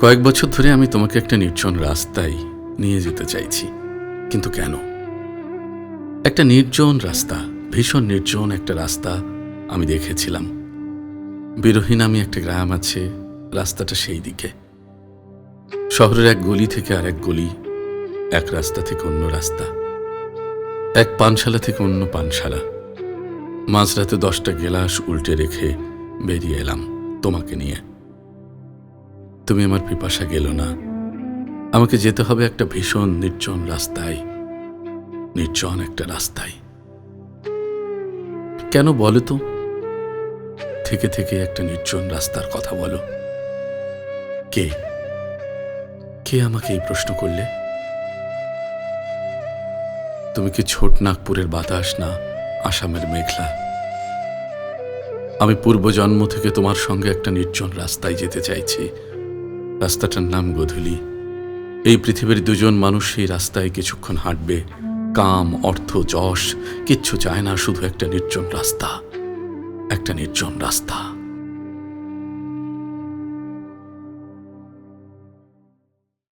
কয়েক বছর ধরে আমি তোমাকে একটা নির্জন রাস্তায় নিয়ে যেতে চাইছি। কিন্তু কেন? একটা নির্জন রাস্তা, ভীষণ নির্জন একটা রাস্তা আমি দেখেছিলাম। বিরোহী নামে একটা গ্রাম আছে, রাস্তাটা সেই দিকে। শহরের এক গলি থেকে আর এক গলি, এক রাস্তা থেকে অন্য রাস্তা, এক পানশালা থেকে অন্য পানশালা। মাঝরাতে দশটা গেলাস উল্টে রেখে বেরিয়ে এলাম তোমাকে নিয়ে। তুমি আমার পিপাসা গেল না। আমাকে যেতে হবে একটা ভীষণ নির্জন রাস্তায়। নির্জন একটা রাস্তায়। কেন বলো তো? থেকে থেকে একটা নির্জন রাস্তার কথা বলো। কে? কে আমাকে এই প্রশ্ন করলে? তুমি কি ছোট নাগপুরের বাতাস না আসামের মেঘলা? আমি পূর্বজন্ম থেকে তোমার সঙ্গে একটা নির্জন রাস্তায় যেতে চাইছি। রাস্তাটার নাম গধুলি। এই পৃথিবীর দুজন মানুষ সেই রাস্তায় কিছুক্ষণ হাঁটবে। কাম, অর্থ, যশ, কিচ্ছু চায় না, শুধু একটা নির্জন রাস্তা। একটা নির্জন রাস্তা।